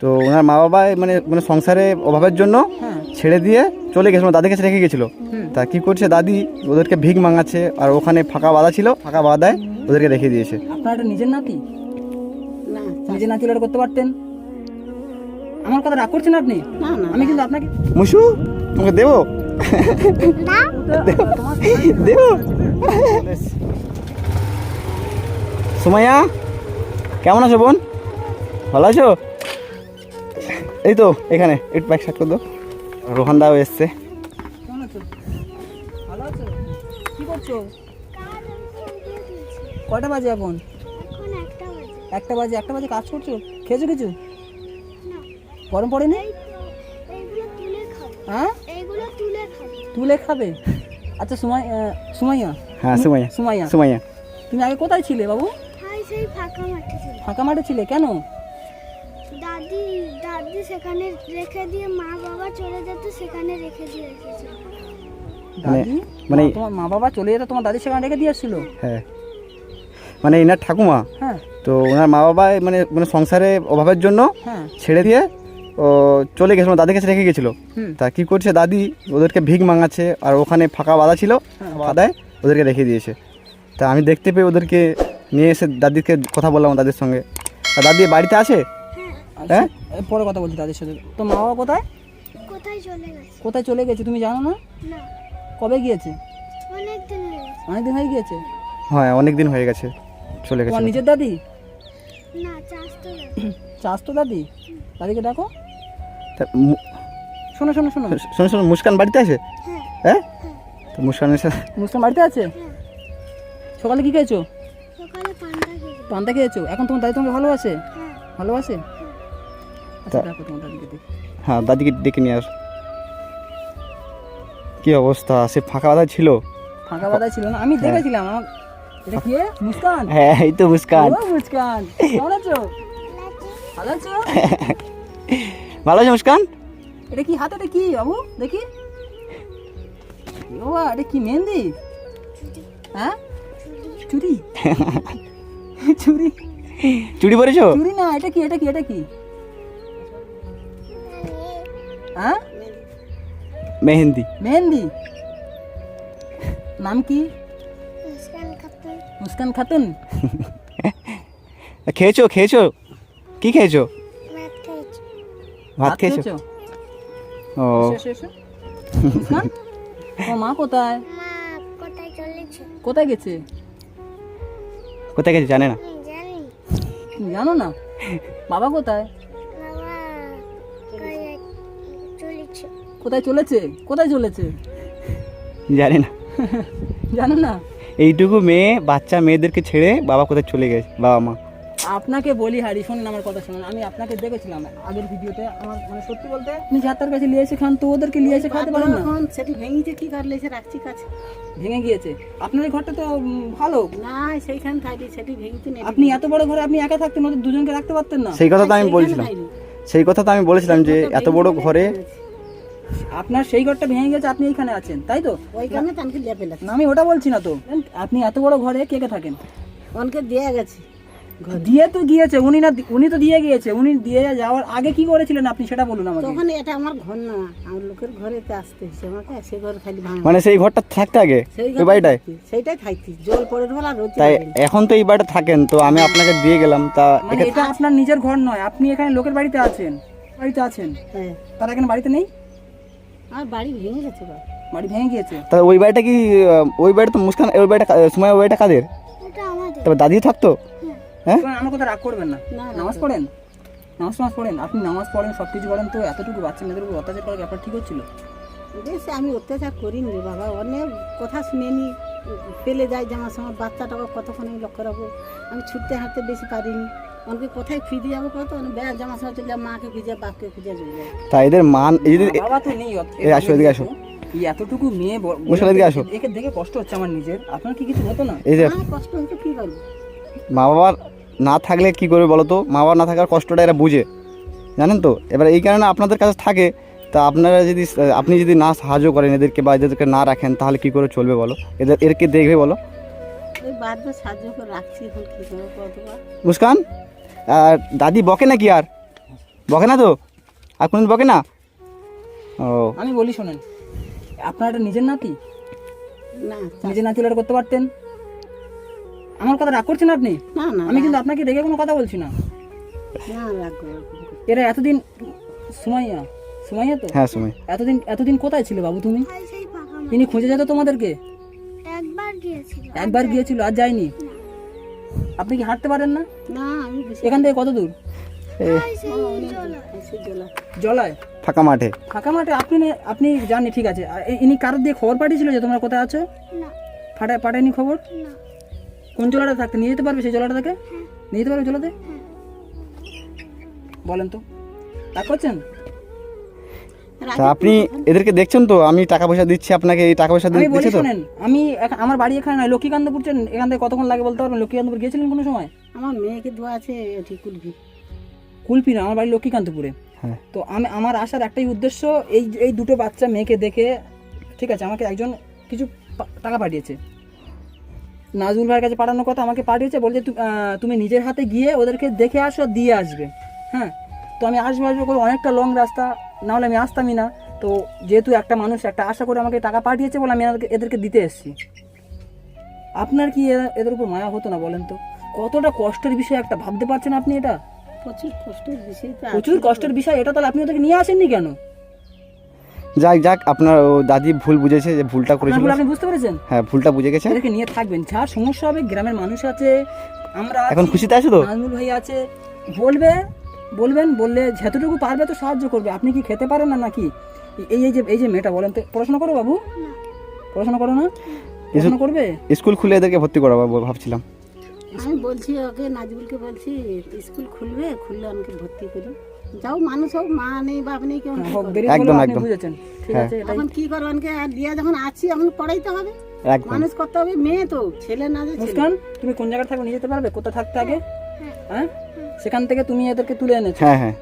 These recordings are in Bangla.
তো ওনার মা বাবা মানে মানে সংসারে অভাবের জন্য হ্যাঁ। ছেড়ে দিয়ে চলে গেছিল মানে দাদির কাছে রেখে গেছিল। তা কি করছে? দাদি ওদেরকে ভিক মাঙাচ্ছে আর ওখানে ফাঁকা বাধা ছিল ফাঁকা বাধায় ওদেরকে রেখে দিয়েছে। আপনার এটা নিজের নাতি? না। নিজের নাতি করতে পারতেন? আমার কথা রাগ করছেন আপনি? আমি কিন্তু আপনাকে মুসু তোমাকে দেবো? দেবো? সুমাইয়া কেমন আছো বোন? ভালো আছো? এই তো এখানে একটু ব্যাগ সাট করে দাও। রোহান দাও এসছে। কেমন আছো? ভালো আছো? কি করছ? কয়টা বাজে এখন? এখন একটা বাজে একটা বাজে কাজ করছ? খেয়েছো কিছু? গরম পড়েনি? তুলে হ্যাঁ? তুলে খাবে। আচ্ছা সুমাই সুমাইয়া। হ্যাঁ সুমাইয়া। সুমাইয়া। সুমাইয়া। তুমি আগে কোথায় ছিলে বাবু? হাই সেই ফাঁকা মাঠে ছিল। ফাঁকা মাঠে ছিলে? কেন? দাদি দাদি সেখানে রেখে দিয়ে মা বাবা চলে যেত সেখানে রেখে দিয়ে এসেছে। দাদি? মানে- মা- তোমার মা বাবা চলে যেত তোমার দাদি সেখানে রেখে দিয়ে এসেছিল? হ্যাঁ। মানে এনার ঠাকুমা। হ্যাঁ। তো ওনার মা বাবা মানে মানে সংসারে অভাবের জন্য হ্যাঁ। ছেড়ে দিয়ে ও চলে গেছিল মানে দাদির কাছে রেখে গেছিল। তা কি করছে দাদি? ওদেরকে ভিক মাঙাচ্ছে আর ওখানে ফাঁকা বাধা ছিল হ্যাঁ। বাধায় ওদেরকে রেখে দিয়েছে। তা আমি দেখতে পেয়ে ওদেরকে নিয়ে এসে দাদিকে কথা বললাম দাদির সঙ্গে। তা দাদি বাড়িতে আছে? হ্যাঁ? পরে কথা বলছি তাদের সাথে। তো মা বাবা কোথায়? কোথায় চলে গেছে? কোথায় চলে গেছে তুমি জানো না? না। কবে গিয়েছে? অনেক দিন হয়ে হয়ে গিয়েছে? হ্যাঁ অনেক দিন হয়ে গেছে চলে গেছে। তোমার নিজের দাদি? না চাষ তো চাষ তো দাদি? দাদিকে ডাকো। তা শোনো শোনো শোনো। শোনো শোনো মুস্কান বাড়িতে আছে? হ্যাঁ। হ্যাঁ? তো মুস্কানের সাথে মুসকান বাড়িতে আছে? হ্যাঁ। সকালে কি খেয়েছো? সকালে পান্তা খেয়েছো? এখন তোমার দাদি তোমাকে ভালোবাসে? হ্যাঁ। ভালোবাসে? হ্যাঁ দাদিকে ডেকে নিয়ে আস। কি অবস্থা? সে ফাঁকা বাধা ছিল? ফাঁকা বাদায় ছিল না? আমি দেখেছিলাম আমার এটা কি? মুস্কান? হ্যাঁ এই তো মুস্কান। মুস্কান কেমন আছো? ভালো আছো? ভালো আছে মুস্কান? এটা কি হাতে এটা কি বাবু? দেখি। বাবা, এটা কি মেহেন্দি? হ্যাঁ? চুরি? চুরি? চুড়ি পরেছো? চুরি না এটা কি এটা কি এটা কি? হ্যাঁ? মেহেন্দি। মেহেন্দি? নাম কি? মুস্কান খাতুন। মুস্কান খাতুন? খেয়েছো খেয়েছো? কি খেয়েছো? ভাত খেয়েছে। ও। ও মা কোথায়? কোথায় গেছে? কোথায় গেছে জানে না। আমি জানি। তুমি জানো না? বাবা কোথায়? কোথায় চলেছে? কোথায় চলেছে? জানি না। জানো না? এইটুকু মেয়ে বাচ্চা মেয়েদেরকে ছেড়ে বাবা কোথায় চলে গেছে বাবা মা। আপনাকে বলি হারি শোনেন আমার কথা শুনুন। আমি আপনাকে দেখেছিলাম আগের ভিডিওতে। আমার মানে সত্যি বলতে আপনি যাত্রার কাছে নিয়ে এসে খান তো ওদেরকে নিয়ে এসে খাতে পারেন না? সেটি ভেঙেছে কি করলে সে রাখছি কাছে। ভেঙে গিয়েছে। আপনার ঘরটা তো ভালো। না সেইখান থাকি সেটি ভেঙেছে নেই আপনি এত বড় ঘরে আপনি একা থাকতেন ওদের দুজনকে রাখতে পারতেন না? সেই কথা তো আমি বলছিলাম। সেই কথা তো আমি বলেছিলাম যে এত বড় ঘরে আপনার সেই ঘরটা ভেঙে গেছে আপনি এইখানে আছেন তাই তো? ওইখানে তানকে লেপে না আমি ওটা বলছি না তো। আপনি এত বড় ঘরে কে কে থাকেন? অনকে দিয়ে গেছে দিয়ে তো গিয়েছে উনি না উনি তো দিয়ে গিয়েছে উনি দিয়ে যাওয়ার আগে কি করেছিলেন আপনি সেটা বলুন আমাকে। তখন এটা আমার ঘর না আমার লোকের ঘরেতে আসতে হয়েছে আমাকে সে ঘরে খালি ভাঙা। মানে সেই ঘরটা থাকতে আগে? ওই বাড়িটায়? সেইটাই খাইতি জল পড়ের বেলা রোজ তাই এখন তো এই বাড়িটা থাকেন তো আমি আপনাকে দিয়ে গেলাম তা মানে এটা আপনার নিজের ঘর নয় আপনি এখানে লোকের বাড়িতে আছেন বাড়িতে আছেন। হ্যাঁ। তারা এখানে বাড়িতে নেই? আমার বাড়ি ভেঙে গেছে বা বাড়ি ভেঙে গিয়েছে? তা ওই বাড়িটা কি ওই বাড়িটা তো মুস্কান ওই বাড়িটা সময় ওই বাড়িটা কাদের? এটা আমাদের। তবে দাদিও থাকতো? হ্যাঁ। আমার কথা রাগ করবেন না। না, না, নামাজ পড়েন? নামাজ নামাজ পড়েন? আপনি নামাজ পড়েন সব কিছু করেন তো এতটুকু বাচ্চা মেয়েদের উপর অত্যাচার করার ব্যাপার ঠিক হচ্ছিল? বেশ আমি অত্যাচার করিনি রে বাবা। অনেক কথা শুনেনি ফেলে যায় জামার সময় বাচ্চাটাকে কতক্ষণ আমি লক্ষ্য রাখব? আমি ছুটতে হাঁটতে বেশি পারিনি। অনেকে কোথায় খুঁজে যাব কত জামা সময় চলে যাব মাকে খুঁজে বাপকে খুঁজে চলে তা এদের মান এই যে বাবা তো নেই অত- এ, আসো, এদিকে আসো। এই এতটুকু মেয়ে ব- মুশাল, এদিকে আসো। একে দেখে কষ্ট হচ্ছে আমার নিজের। আপনার কি কিছু হতো না? এই যে কষ্ট হচ্ছে কী করব মা বাবার না থাকলে কি করবে বলো তো? মা বাবা না থাকার কষ্টটা এরা বুঝে। জানেন তো? এবার এই কারণে আপনাদের কাছে থাকে তা আপনারা যদি আপনি যদি না সাহায্য করেন এদেরকে বা এদেরকে না রাখেন তাহলে কি করে চলবে বলো? এদের এদেরকে দেখবে বলো। মুস্কান? আর দাদি বকে নাকি আর? বকে না তো? আর কোনদিন বকে না? ও। আমি বলি শোনেন আপনার এটা নিজের নাতি? না নিজের নাতি হলে করতে পারতেন? আমার কথা রাগ করছেন আপনি? না না আমি কিন্তু আপনাকে রেগে কোনো কথা বলছি না। এরা এতদিন সুমাইয়া সুমাইয়া তো? হ্যাঁ সময় এতদিন এতদিন কোথায় ছিল বাবু তুমি। ইনি খুঁজে যেত তোমাদেরকে? একবার গিয়েছিল। একবার গিয়েছিল আর যায়নি? আপনি কি হাঁটতে পারেন না? না আমি বেশি এখান থেকে কত দূর? জলায়। ফাঁকা মাঠে। ফাঁকা মাঠে? আপনি নে- আপনি জানি ঠিক আছে। ইনি কারোর দিয়ে খবর পাঠিয়েছিল যে তোমরা কোথায় আছো? ফাটায় পাঠায়নি খবর? কোন জলাটা থাকতে? নিয়ে যেতে পারবে সেই জলাটা থেকে নিয়ে যেতে পারবে জলাতে? বলেন তো। তা করছেন? তা আপনি এদেরকে দেখছেন তো? আমি টাকা পয়সা দিচ্ছি আপনাকে এই টাকা পয়সা বলি তো? শোনেন আমি আমার বাড়ি এখানে নয় লক্ষ্মীকান্তপুর চেন এখান থেকে কতক্ষণ লাগে বলতে পারবেন? লক্ষ্মীকান্তপুর গিয়েছিলেন কোনো সময়? আমার মেয়েকে দোয়া আছে এটি কুলবি কুলপি না আমার বাড়ি লক্ষ্মীকান্তপুরে। হ্যাঁ। তো আমি আমার আসার একটাই উদ্দেশ্য এই এই দুটো বাচ্চা মেয়েকে দেখে ঠিক আছে আমাকে একজন কিছু টাকা পাঠিয়েছে। নাজুল ভাইয়ের কাছে পাঠানোর কথা আমাকে পাঠিয়েছে বলছে তু- তুমি নিজের হাতে গিয়ে ওদেরকে দেখে আসো দিয়ে আসবে। হ্যাঁ? তো আমি আসব আসব করে অনেকটা লং রাস্তা না হলে আমি আসতামই না। তো যেহেতু একটা মানুষ একটা আশা করে আমাকে টাকা পাঠিয়েছে বলে আমি এদেরকে এদেরকে দিতে এসেছি। আপনার কি এ- এদের উপর মায়া হতো না বলেন তো? কতটা কষ্টের বিষয় একটা ভাবতে পারছেন আপনি এটা? প্রচুর কষ্টের বিষয় প্রচুর কষ্টের বিষয় এটা তাহলে আপনি ওদেরকে নিয়ে আসেননি কেন? যাক যাক আপনার দাদি ভুল বুঝেছে যে ভুলটা করেছিল। আপনি বুঝতে পেরেছেন? হ্যাঁ ভুলটা বুঝে গেছে। এদেরকে নিয়ে থাকবেন। যার সমস্যা হবে গ্রামের মানুষ আছে আমরা এখন খুশিতে আছো তো? নাজমুল ভাই আছে বলবে বলবেন বললে যতটুকু পারবে তো সাহায্য করবে। আপনি কি খেতে পারেন না নাকি? এই এই যে এই যে মেয়েটা বলেন তো পড়াশোনা করো বাবু? পড়াশোনা করো না? পড়াশোনা করবে? স্কুল খুলে এদেরকে ভর্তি করাবো ভাবছিলাম। আমি বলছি ওকে নাজবুলকে বলছি স্কুল খুলবে খুললে আমাকে ভর্তি করি যাও মানুষ হোক মা নেই বাপ নেই কেউ হলেও একদম, একদম। বুঝেছেন। ঠিক হ্যাঁ। আছে এখন কি করব আমাকে আর দিয়া যখন আছি এখন পড়াইতে হবে। মানুষ করতে হবে মেয়ে তো ছেলে না যে মুস্কান তুমি কোন জায়গায় থাকো নিয়ে যেতে পারবে? কোথায় থাকতে আগে? হ্যাঁ? সেখান থেকে তুমি এদেরকে তুলে এনেছো? হ্যাঁ হ্যাঁ।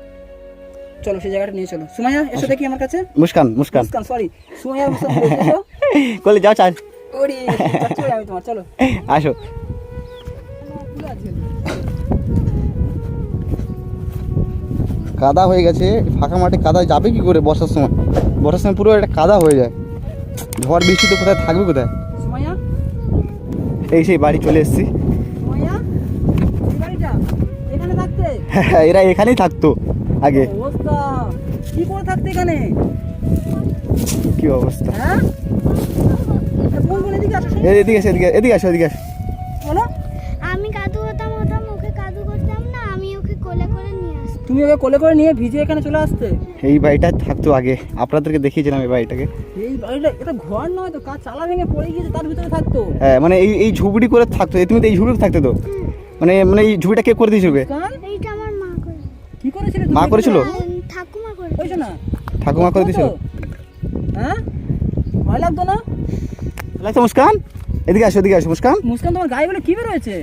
চলো সেই জায়গাটা নিয়ে চলো। সুমাইয়া এসো দেখি আমার কাছে। মুস্কান মুস্কান। মুস্কান সরি সুমাইয়া মুস্কান এসো। কলে যাও চাল ওরে যাচ্ছি আমি তোমার চলো। আসো। কাদা হয়ে গেছে ফাঁকা মাঠে কাদা যাবে কি করে বর্ষার সময়? বর্ষার সময় পুরো একটা কাদা হয়ে যায়। ঝড় বৃষ্টি তো কোথায় থাকবে কোথায়? সুমাইয়া? এই সেই বাড়ি চলে এসেছি সুমাইয়া এই বাড়িটা এখানে থাকতে হ্যাঁ এরা এখানেই থাকতো আগে। কি করে থাকতে এখানে? কি অবস্থা? হ্যাঁ? বোন এদিকে আসো এদিকে এদিকে আসো এদিকে আসো। বলো। আমি কাদু হতাম হতাম ওকে কাদু করতাম না আমি ওকে কোলে করে নিয়ে আসতাম। তুমি ওকে কোলে করে নিয়ে ভিজে এখানে চলে আসতে? এই বাড়িটা থাকতো আগে আপনাদেরকে দেখিয়েছিলাম এই বাড়িটাকে। এই বাড়িটা এটা ঘর নয় তো কাজ চালা ভেঙে পড়ে গিয়েছে তার ভিতরে থাকতো। হ্যাঁ মানে এই এই ঝুপড়ি করে থাকতো এই তুমি তো এই ঝুপড়ি থাকতে তো। মানে মানে এই ঝুপড়িটা কে করে দিয়েছিল করেছিলে মা? করেছিল? ঠাকুমা না? ঠাকুমা করে দিয়েছিল। হ্যাঁ? ভয় লাগতো না? লাগছে মুস্কান? এদিকে আসো এদিকে আসো মুস্কান। মুস্কান তোমার গায়ে বলে কি বেরোয়েছে?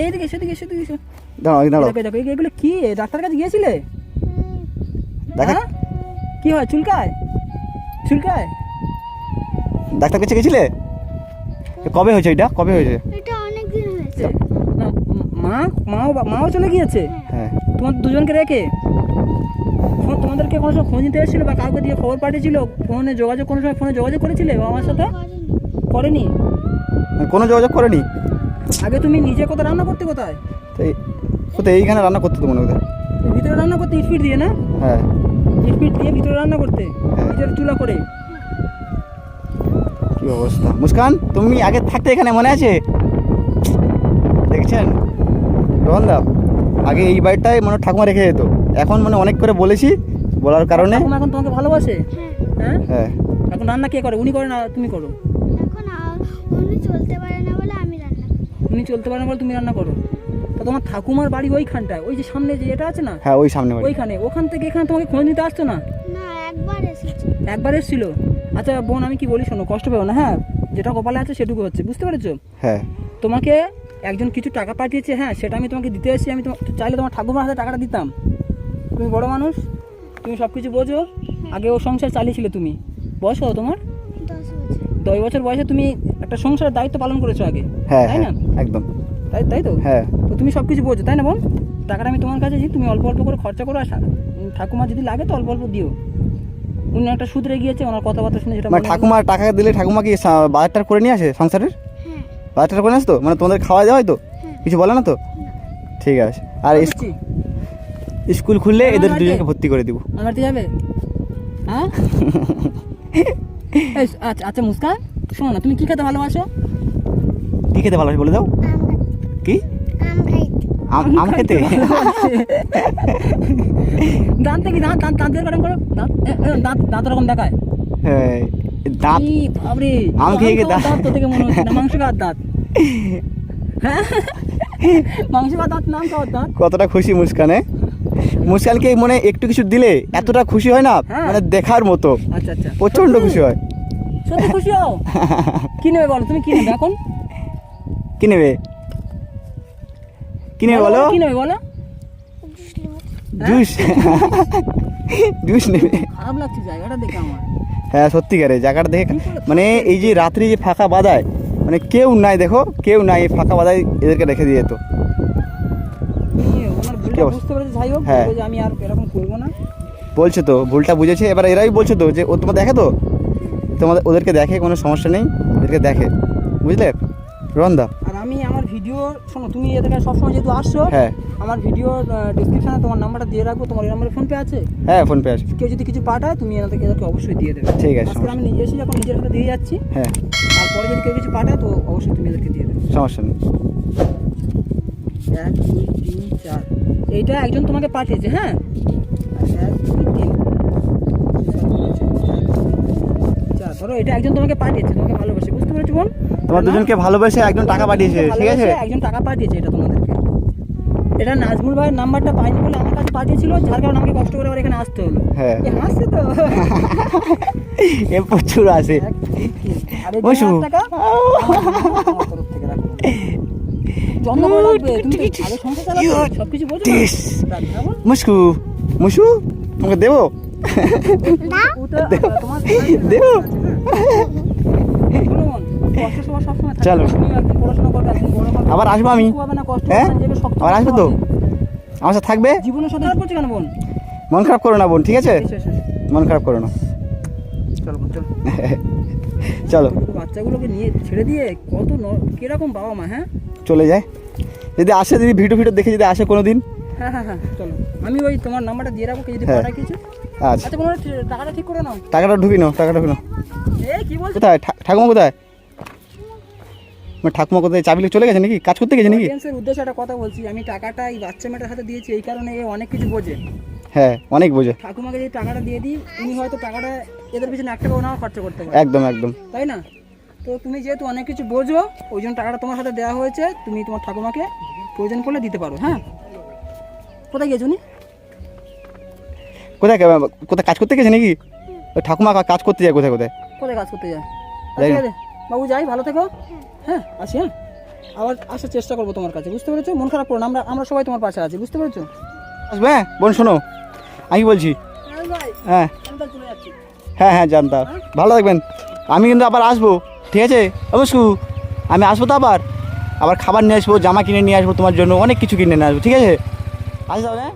এইদিকে সেদিকে সেদিকে এসো। দাঁড়াও দাঁড়াও। দেখো এগুলো কি? ডাক্তার কাছে গিয়েছিলে? দেখা হ্যাঁ? কি হয় চুলকায়? চুলকায়? ডাক্তার কাছে গেছিলে? কবে হয়েছে এটা? কবে হয়েছে? এটা অনেক দিন হয়েছে। না মা মাও মাও চলে গিয়েছে? হ্যাঁ। তোমার দুজনকে রেখে? তোমাদেরকে কোনো সময় ফোন দিতে এসেছিল বা কাউকে দিয়ে খবর পাঠিয়েছিল? ফোনে যোগাযোগ কোনো সময় ফোনে যোগাযোগ করেছিলে বাবা মার সাথে? করেনি। কোনো যোগাযোগ করেনি। আগে তুমি নিজে কোথায় রান্না করতে কোথায়? তো কোথায় এইখানে রান্না করতে তো মনে হয়। ভিতরে রান্না করতে স্পিড দিয়ে না? হ্যাঁ। স্পিড দিয়ে ভিতরে রান্না করতে? ভিতরে চুলা করে? কি অবস্থা? মুস্কান তুমি আগে থাকতে এখানে মনে আছে? দেখছেন? রোহন দা আগে এই বাড়িটাই মানে ঠাকুমা রেখে যেত। এখন মানে অনেক করে বলেছি বলার কারণে ঠাকুমা এখন তোমাকে ভালোবাসে? হ্যাঁ। হ্যাঁ? হ্যাঁ। এখন রান্না কে করে? উনি করে না তুমি করো? এখন উনি চলতে পারে না বলে আমি রান্না করি। উনি চলতে পারে না বলে তুমি রান্না করো? তা তোমার ঠাকুমার বাড়ি ওইখানটায় ওই যে সামনে যে এটা আছে না? হ্যাঁ ওই সামনে বাড়ি। ওইখানে ওখান থেকে এখানে তোমাকে খোঁজ নিতে আসতো না? না একবার এসেছে। একবার এসেছিল? আচ্ছা বোন আমি কি বলি শোনো কষ্ট পেও না হ্যাঁ? যেটা কপালে আছে সেটুকু হচ্ছে বুঝতে পেরেছ? হ্যাঁ। তোমাকে একজন কিছু টাকা পাঠিয়েছে হ্যাঁ সেটা আমি তোমাকে দিতে এসেছি আমি চাইলে তোমার ঠাকুমার হাতে টাকাটা দিতাম। তুমি বড় মানুষ তুমি সব কিছু বোঝো আগে ও সংসার চালিয়েছিলে তুমি। বয়স কত তোমার? দশ বছর। বছর বয়সে তুমি একটা সংসারের দায়িত্ব পালন করেছ আগে হ্যাঁ তাই হ্যাঁ না একদম। তাই তাই তো? হ্যাঁ। তো তুমি সব কিছু বোঝো তাই না বোন? টাকাটা আমি তোমার কাছে দিই তুমি অল্প অল্প করে খরচা করো আর ঠাকুমা যদি লাগে তো অল্প অল্প দিও। উনি একটা সুদরে গিয়েছে ওনার কথাবার্তা শুনে যেটা মানে মনে ঠাকুমা টাকা দিলে ঠাকুমা কি বাজারটার করে নিয়ে আসে সংসারের? হ্যাঁ বাজারটার করে আসতো? মানে তোমাদের খাওয়া দাওয়া হয়। তো কিছু বলে না তো? ঠিক আছে। আর স্কুল খুললে এদের? দুজনকে ভর্তি করে দিব। আমার বাড়িতে যাবে? হ্যাঁ? আচ্ছা আচ্ছা মুস্কান শোনো না তুমি কি খেতে ভালোবাসো? কি খেতে ভালো বলে দাও? কি? আম খাইতে আম আম খেতে? দাঁত দেখি দাঁত দাঁত দাঁত দিয়ে গরম করো। দাঁত দাঁত দাঁত ওরকম দেখায়। হ্যাঁ, দাঁত। বাবরে আম খেয়ে খেয়ে দাঁত- দাঁত থেকে মনে হচ্ছে না মাংস খাওয়ার দাঁত। হ্যাঁ? মাংস খাওয়ার দাঁত নাম খাওয়ার দাঁত। কতটা খুশি মুস্কানে? মুস্কানকে মনে একটু কিছু দিলে এতটা খুশি হয় না হ্যাঁ। মানে দেখার মতো। আচ্ছা আচ্ছা। প্রচণ্ড খুশি হয়। সত্যি খুশি হও? কি নেবে বলো তুমি কি নেবে এখন? কি নেবে? কি নেবে বলো? কি নেবে বলো? জুস জুস নেবে। খারাপ লাগছে জায়গাটা দেখে আমার। হ্যাঁ সত্যিকারে জায়গাটা দেখে মানে এই যে রাত্রি যে ফাঁকা বাদায় মানে কেউ নাই দেখো কেউ নাই এই ফাঁকা বাদায় এদেরকে রেখে দিয়ে যেত। যাই হোক হ্যাঁ। আমি আর এরকম করব না। বলছে তো ভুলটা বুঝেছে এবার এরাই বলছে তো যে ও তোমার দেখে তো? তোমাদের ওদেরকে দেখে কোনো সমস্যা নেই ওদেরকে দেখে। বুঝলে? রন্দা শোনো তুমি এদেরকে সবসময় যেহেতু আসছো হ্যাঁ। আমার ভিডিও ডিসক্রিপশনে তোমার নাম্বারটা দিয়ে রাখব তোমার এই নাম্বারে ফোন পে আছে? হ্যাঁ ফোন পে আছে। কেউ যদি কিছু পাঠায় তুমি এনাদেরকে এদেরকে অবশ্যই দিয়ে দেবে। ঠিক আছে, আজকে আমি নিজে এসে যখন নিজের হাতে দিয়ে যাচ্ছি হ্যাঁ। তারপরে যদি কেউ কিছু পাঠায় তো অবশ্যই তুমি এদেরকে দিয়ে দেবে। সমস্যা নেই। এক দুই তিন চার। এইটা একজন তোমাকে পাঠিয়েছে হ্যাঁ? এক দুই তিন চার ধরো এটা একজন তোমাকে পাঠিয়েছে তোমাকে ভালোবাসে বুঝতে পেরেছ বোন? তোমার দুজনকে ভালোবেসে একজন টাকা পাঠিয়েছে ঠিক আছে? একজন টাকা পাঠিয়েছে এটা তোমাদেরকে। এটা নাজমুল ভাইয়ের নাম্বারটা পাইনি বলে আমার কাছে পাঠিয়েছিল যার কারণে আমাকে কষ্ট করে আবার এখানে আসতে হলো। হ্যাঁ। হাসছে তো? এ প্রচুর এই বসু। মুস্কু মুসু তোমাকে দেবো? দেবো। চলো। আবার আসব আমি। হ্যাঁ? আবার আসবে তো? আমার সাথে থাকবে? জীবনের সাথে কেন বোন? মন খারাপ করো না বোন ঠিক আছে। মন খারাপ করো না। চলো বাচ্চাগুলোকে নিয়ে ছেড়ে দিয়ে কত কীরকম বাবা মা হ্যাঁ? চলে যায়। যদি আসে যদি ভিডিও ভিডিও দেখে যদি আসে কোনো দিন হ্যাঁ হ্যাঁ হ্যাঁ। চলো। আমি ওই তোমার নাম্বারটা দিয়ে রাখব যদি হ্যাঁ। কিছু। আচ্ছা। আচ্ছা টাকাটা ঠিক করে নাও। টাকাটা ঢুকি নাও টাকাটা ঢুকি নাও। এই কি বলছো? কোথায়? ঠা- ঠাকুমা কোথায়? আমার ঠাকুমা কোথায়? চাবি চলে গেছে নাকি? কাজ করতে গেছে নাকি? উদ্দেশ্যে একটা কথা বলছি আমি টাকাটা এই বাচ্চা মেয়েটার হাতে দিয়েছি এই কারণে এ অনেক কিছু বোঝে। হ্যাঁ অনেক বোঝে। ঠাকুমাকে যদি টাকাটা দিয়ে দিই উনি হয়তো টাকাটা এদের পিছনে একটা টাকাও নাও খরচা করতে পারে। একদম একদম। তাই না? তো তুমি যেহেতু অনেক কিছু বোঝো ওই জন্য টাকাটা তোমার হাতে দেওয়া হয়েছে তুমি তোমার ঠাকুমাকে প্রয়োজন করলে দিতে পারো হ্যাঁ? কোথায় গেছো কোথায় কে- কোথায় কাজ করতে গেছে নাকি? ওই ঠাকুমা কাজ করতে যায় কোথায় কোথায়? কোথায় কাজ করতে যায়? যাই ঠিক না। আছে। বাবু যাই ভালো থেকো। হ্যাঁ আসি হ্যাঁ। আবার আসার চেষ্টা করব তোমার কাছে বুঝতে পেরেছ? মন খারাপ করো না আমরা আমরা সবাই তোমার পাশে আছি বুঝতে পেরেছ? আসবে হ্যাঁ? বোন শোনো আমি বলছি। হ্যাঁ যাচ্ছি। হ্যাঁ হ্যাঁ জানতাম। ভালো থাকবেন। আমি কিন্তু আবার আসব ঠিক আছে? অবশ্যই আমি আসব তো আবার। আবার খাবার নিয়ে আসব জামা কিনে নিয়ে আসব তোমার জন্য অনেক কিছু কিনে নিয়ে আসব ঠিক আছে? আসবে হ্যাঁ